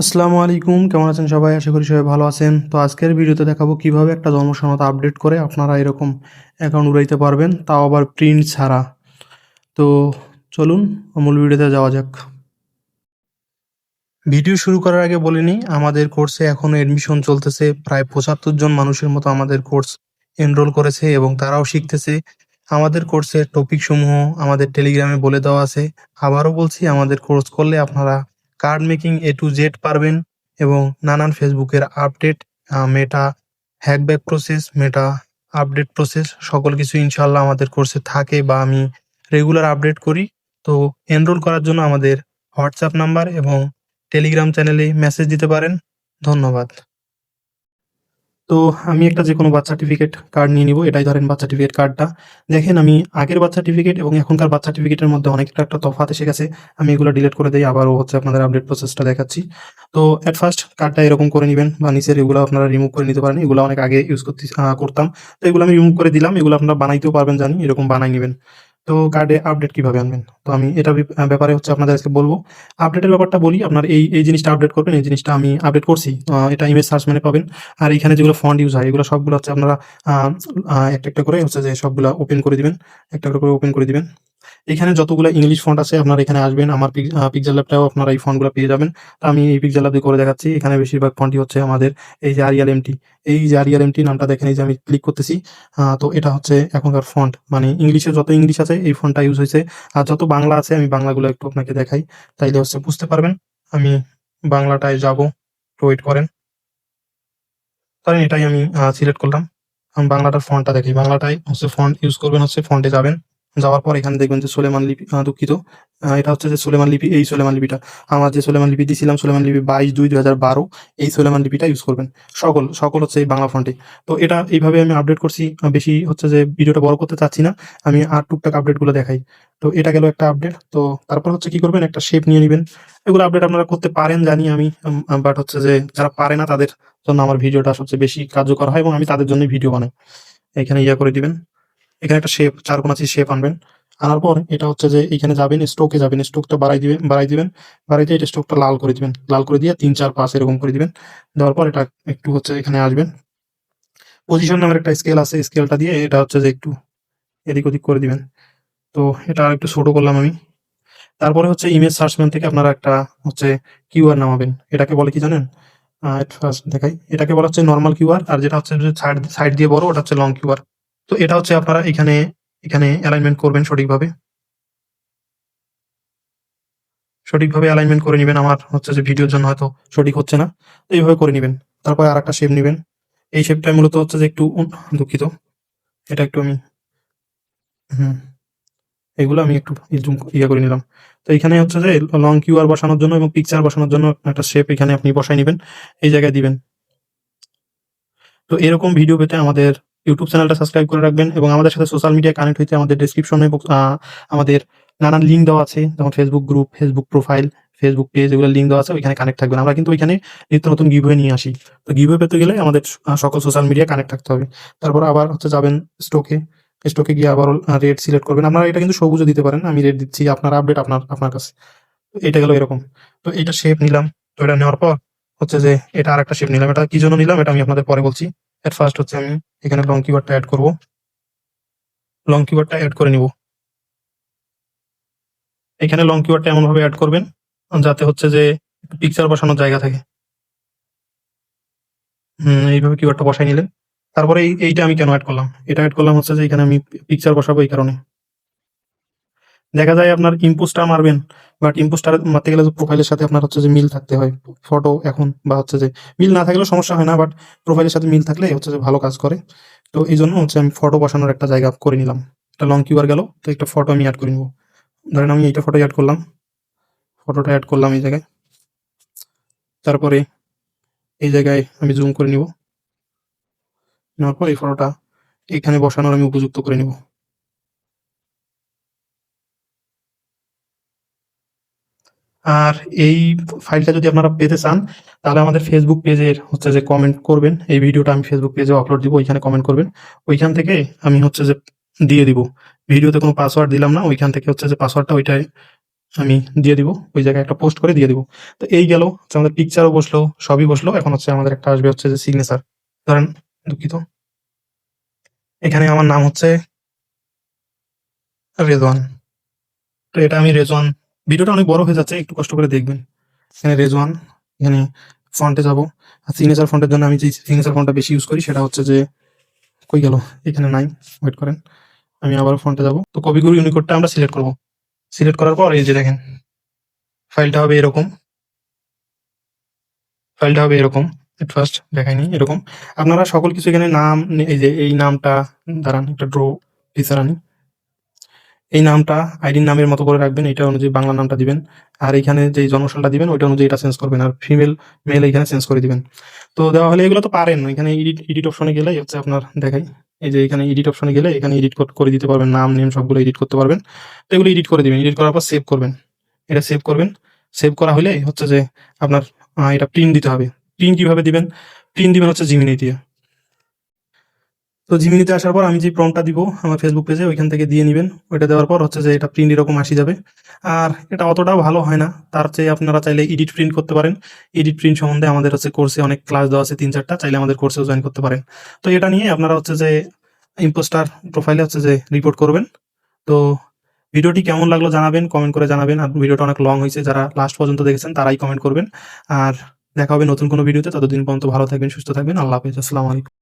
আসসালামু আলাইকুম, কেমন আছেন সবাই? আশা করি সবাই ভালো আছেন। তো আজকের ভিডিওতে দেখাবো কীভাবে একটা জন্মসনদ আপডেট করে আপনারা এরকম অ্যাকাউন্ট উড়াইতে পারবেন, তাও আবার প্রিন্ট ছাড়া। তো চলুন মূল ভিডিওতে যাওয়া যাক। ভিডিও শুরু করার আগে বলিনি আমাদের কোর্সে এখনও এডমিশন চলতেছে। প্রায় পঁচাত্তর জন মানুষের মতো আমাদের কোর্স এনরোল করেছে এবং তারাও শিখতেছে। আমাদের কোর্সের টপিক সমূহ আমাদের টেলিগ্রামে বলে দেওয়া আছে। আবারও বলছি, আমাদের কোর্স করলে আপনারা card making A to Z পারবেন এবং নানান ফেসবুকের update Meta hack back process Meta update process সকল কিছু ইনশাল্লাহ আমাদের কোর্সে থাকে বা আমি রেগুলার আপডেট করি। তো এনরোল করার জন্য আমাদের হোয়াটসঅ্যাপ নাম্বার এবং টেলিগ্রাম চ্যানেলে মেসেজ দিতে পারেন। ধন্যবাদ। তো আমি একটা যে কোনো বার্থ সার্টিফিকেট কার্ড নিয়ে নিব। এটাই ধরেন বার্থ সার্টিফিকেট কার্ডটা দেখেন আমি আগের বার্থ সার্টিফিকেট এবং এখনকার বার্থ সার্টিফিকেটের মধ্যে অনেকটা একটা তফাৎ এসে গেছে। আমি এগুলো ডিলিট করে দিই, আবারও হচ্ছে আপনাদের আপডেট প্রসেসটা দেখাচ্ছি। তো অ্যাট ফার্স্ট কার্ডটা এরকম করে নেবেন বা নিচের এগুলো আপনারা রিমুভ করে নিতে পারেন। এগুলো অনেক আগে ইউজ করতে করতাম। তো এগুলো আমি রিমুভ করে দিলাম। এগুলো আপনারা বানাইতেও পারবেন জানি, এরকম বানাই নেবেন। তো কার্ডে আপডেট কীভাবে আনবেন? তো আমি এটা ব্যাপারে হচ্ছে আপনাদের আজকে বলব। আপডেটের ব্যাপারটা বলি, আপনার এই এই জিনিসটা আপডেট করবেন, এই জিনিসটা আমি আপডেট করছি। এটা ইমেজ সার্চ মানে পাবেন। আর এখানে যেগুলো ফন্ড ইউজ হয়, এগুলো সবগুলো হচ্ছে আপনারা একটা একটা করে হচ্ছে যে সবগুলো ওপেন করে দিবেন, একটা একটা করে ওপেন করে দিবেন। এখানে যতগুলো ইংলিশ ফন্ট আছে আপনারা এখানে আসবেন। আমার পিকচার ল্যাবটাও আপনারা এই ফন্টগুলো পেয়ে যাবেন। তো আমি এই পিকচার ল্যাব দিয়ে করে দেখাচ্ছি। এখানে বেশিরভাগ ফন্টই হচ্ছে আমাদের এই যে আরিয়াল এমটি এই যে আরিয়াল এমটি নামটা দেখেন, এই যে আমি ক্লিক করতেছি। তো এটা হচ্ছে এখনকার ফন্ট মানে ইংলিশে যত ইংলিশ আছে, এই ফন্টটা ইউজ হয়েছে। আর যত বাংলা আছে, আমি বাংলাগুলো একটু আপনাকে দেখাই। তাইলে হচ্ছে বুঝতে পারবেন, আমি বাংলাটায় যাব একটু ওয়েট করেন। ধরেন এটাই আমি সিলেক্ট করলাম। বাংলাটার ফন্টটা দেখি বাংলাটাই হচ্ছে ফন্ট ইউজ করবেন, হচ্ছে ফন্টে যাবেন। যাওয়ার পর এখানে দেখবেন যে সোলেমান লিপি দুঃখিত। এটা হচ্ছে যে সোলেমান লিপি, এই সোলেমান লিপিটা। আমার যে সোলেমান লিপি দিয়েছিলাম সোলেমান লিপি বাইশ দুই দুই হাজার বারো, এই সোলেমান লিপিটা ইউজ করবেন। সকল সকল হচ্ছে এই বাংলা ফন্টে তো এটা এইভাবে আমি আপডেট করছি বেশি হচ্ছে যে ভিডিওটা বড় করতে চাচ্ছি না। আমি আর টুকটাক আপডেটগুলো দেখাই। তো এটা গেল একটা আপডেট তো তারপর হচ্ছে কি করবেন, একটা শেপ নিয়ে নেবেন। এগুলো আপডেট আপনারা করতে পারেন, জানি আমি বাট হচ্ছে যে যারা পারে না তাদের জন্য আমার ভিডিওটা সবচেয়ে বেশি কার্যকর হয় এবং আমি তাদের জন্য ভিডিও বানাই। এখানে ইয়া করে দিবেন। এখানে একটা শেপ চার কোনাচি শেপ আনবেন। আনার পর এটা হচ্ছে যে এখানে যাবেন স্টোকে যাবেন। স্টোকটা বাড়াই দিবেন বাড়াই দিবেন, বাড়াই দিয়ে এটা স্টোকটা লাল করে দিবেন। লাল করে দিয়ে তিন, চার, পাঁচ এরকম করে দিবেন। দেওয়ার পর এটা একটু হচ্ছে এখানে আসবেন। পজিশন নামের একটা স্কেল আছে স্কেলটা দিয়ে এটা হচ্ছে যে একটু এদিক ওদিক করে দিবেন। তো এটা একটু ছোট করলাম আমি। তারপরে হচ্ছে ইমেজ সার্চম্যান থেকে আপনারা একটা হচ্ছে কিউআর নামাবেন। এটাকে বলে কি জানেন? দেখাই। এটাকে বলা হচ্ছে নর্মাল কিউআর আর যেটা হচ্ছে সাইড সাইড দিয়ে বড়, ওটা হচ্ছে লং কিউআর তো এটা হচ্ছে আপনারা এখানে এখানে অ্যালাইনমেন্ট করবেন সঠিকভাবে। সঠিকভাবে অ্যালাইনমেন্ট করে নেবেন। আমার হচ্ছে যে ভিডিওর জন্য হয়তো সঠিক হচ্ছে না। এইভাবে করে নেবেন। তারপরে আর একটা শেপ নেবেন। এই শেপটা মূলত হচ্ছে যে একটু দুঃখিত। এটা একটু আমি, হুম, এগুলো আমি একটু ইয়ে করে নিলাম। তো এখানে হচ্ছে যে লং কিউআর বসানোর জন্য এবং পিকচার বসানোর জন্য একটা শেপ এখানে আপনি বসাই নেবেন। এই জায়গায় দিবেন। তো এরকম ভিডিও পেতে আমাদের ইউটিউব চ্যানেলটা সাবস্ক্রাইব করে রাখবেন এবং আমাদের সাথে সোশ্যাল মিডিয়া কানেক্ট হইতে আমাদের ডিসক্রিপশনে আমাদের নানান লিঙ্ক দেওয়া আছে, যেমন Facebook group Facebook profile Facebook page এগুলো লিঙ্ক দেওয়া আছে, ওইখানে কানেক্ট থাকবেন। আমরা কিন্তু ওইখানে নিত্য নতুন গিভওয়ে নিয়ে আসি। তো গিভওয়ে পেতে গেলে আমাদের সকল সোশ্যাল মিডিয়া কানেক্ট থাকতে হবে। তারপর আবার হচ্ছে যাবেন স্টোকে স্টোকে গিয়ে আবার রেট সিলেক্ট করবেন। আপনারা এটা কিন্তু সবুজও দিতে পারেন। আমি রেড দিচ্ছি, আপনার আপডেট আপনার আপনার কাছে। এটা গেল এরকম। তো এটা শেপ নিলাম। তো এটা নেওয়ার পর হচ্ছে যে এটা আর একটা শেপ নিলাম। এটা কি জন্য নিলাম? এটা আমি আপনাদের পরে বলছি। এট ফার্স্ট হচ্ছে আমি এখানে লং কিওয়ার্ডটা অ্যাড করব। লং কিওয়ার্ডটা অ্যাড করে নিব। এখানে লং কিওয়ার্ডটা এমনভাবে অ্যাড করবেন যাতে হচ্ছে যে পিকচার বসানোর জায়গা থাকে। হুম এইভাবে কিওয়ার্ডটা বসাই নিলেন। তারপরে এই এইটা আমি কেন অ্যাড করলাম? এটা অ্যাড করলাম হচ্ছে যে এখানে আমি পিকচার বসাবো এই কারণে। দেখা যায় আপনার ইম্পোস্টার মারবেন বাট ইম্পোস্টার মারতে গেলে প্রোফাইলের সাথে আপনার হচ্ছে যে মিল থাকতে হয়। ফটো এখন বা হচ্ছে যে মিল না থাকলেও সমস্যা হয় না বাট প্রোফাইলের সাথে মিল থাকলে হচ্ছে যে ভালো কাজ করে। তো এই জন্য হচ্ছে আমি ফটো বসানোর একটা জায়গা করে নিলাম। একটা লং কিউআর গেল, তো একটা ফটো আমি অ্যাড করে নিব। ধরেন আমি এইটা ফটো অ্যাড করলাম। ফটোটা অ্যাড করলাম এই জায়গায়। তারপরে এই জায়গায় আমি জুম করে নিব। নেওয়ার পর এই ফটোটা এখানে বসানোর আমি উপযুক্ত করে নিব। আর এই ফাইলটা যদি আপনারা পেতে চান, তাহলে আমাদের ফেসবুক পেজের হচ্ছে যে কমেন্ট করবেন। এই ভিডিওটা আমি ফেসবুক পেজে আপলোড দিব, ওইখানে কমেন্ট করবেন। ওইখান থেকে আমি হচ্ছে যে দিয়ে দিব। ভিডিওতে কোনো পাসওয়ার্ড দিলাম না, ওইখান থেকে হচ্ছে যে পাসওয়ার্ডটা ওইটাই আমি দিয়ে দিব। ওই জায়গায় একটা পোস্ট করে দিয়ে দিব। তো এই গেল আমাদের পিকচারও বসল, সবই বসল। এখন হচ্ছে আমাদের একটা আসবে হচ্ছে যে সিগনেচার ধরেন দুঃখিত। এখানে আমার নাম হচ্ছে রেজওয়ান। তো এটা আমি রেজওয়ান ভিডিওটা অনেক বড় হয়ে যাচ্ছে, একটু কষ্ট করে দেখবেন। এখানে রেজওয়ান এখানে ফন্টে যাব। আর সিগনেচার ফন্টের জন্য আমি যে সিগনেচার ফন্টটা বেশি ইউজ করি, সেটা হচ্ছে যে, কই গেল? এখানে নাই ওয়েট করেন। আমি আবার ফন্টে যাব। তো কবিগুরু ইউনিকোডটা আমরা সিলেক্ট করব। সিলেক্ট করার পর এই যে দেখেন ফাইলটা হবে এরকম। ফাইলটা হবে এরকম। ফার্স্ট দেখাইনি, এরকম। আপনারা সকল কিছু এখানে নাম, এই যে এই নামটা, দাঁড়ান, একটা ড্র ফিচার আনি। এই নামটা আইডির নামের মতো করে রাখবেন এটা অনুযায়ী বাংলা নামটা দিবেন। আর এখানে যে জন্মসালটা দিবেন, ওইটা অনুযায়ী এটা চেঞ্জ করবেন। আর ফিমেল মেল এখানে চেঞ্জ করে দিবেন। তো দেওয়া হলে এগুলো তো পারেন, এখানে এডিট এডিট অপশনে গেলে হচ্ছে আপনার দেখাই। এই যে এখানে এডিট অপশনে গেলে এখানে এডিট করে দিতে পারবেন, নাম নেম সবগুলো এডিট করতে পারবেন। তো এগুলো এডিট করে দিবেন এডিট করার পর সেভ করবেন। এটা সেভ করবেন। সেভ করা হলে হচ্ছে যে আপনার এটা প্রিন্ট দিতে হবে। প্রিন্ট কীভাবে দিবেন? প্রিন্ট দিবেন হচ্ছে জিমিনি দিয়ে। তো জিমিনিতে আসার পর আমি যে প্রমটা দিব আমার ফেসবুক পেজে ওইখান থেকে দিয়ে নেবেন। ওইটা দেওয়ার পর হচ্ছে যে এটা প্রিন্ট এরকম আসি যাবে। আর এটা অতটাও ভালো হয় না। তার চেয়ে আপনারা চাইলে এডিট প্রিন্ট করতে পারেন। এডিট প্রিন্ট সম্বন্ধে আমাদের হচ্ছে কোর্সে অনেক ক্লাস দেওয়া আছে, তিন চারটা। চাইলে আমাদের কোর্সেও জয়েন করতে পারেন। তো এটা নিয়ে আপনারা হচ্ছে যে ইম্পোস্টার প্রোফাইলে হচ্ছে যে রিপোর্ট করবেন। তো ভিডিওটি কেমন লাগল জানাবেন কমেন্ট করে জানাবেন। আর ভিডিওটা অনেক লং হয়েছে। যারা লাস্ট পর্যন্ত দেখেছেন, তারাই কমেন্ট করবেন। আর দেখা হবে নতুন কোনো ভিডিওতে ততদিন পর্যন্ত ভালো থাকবেন, সুস্থ থাকবেন। আল্লাহ হাফেজ। আসসালামু আলাইকুম।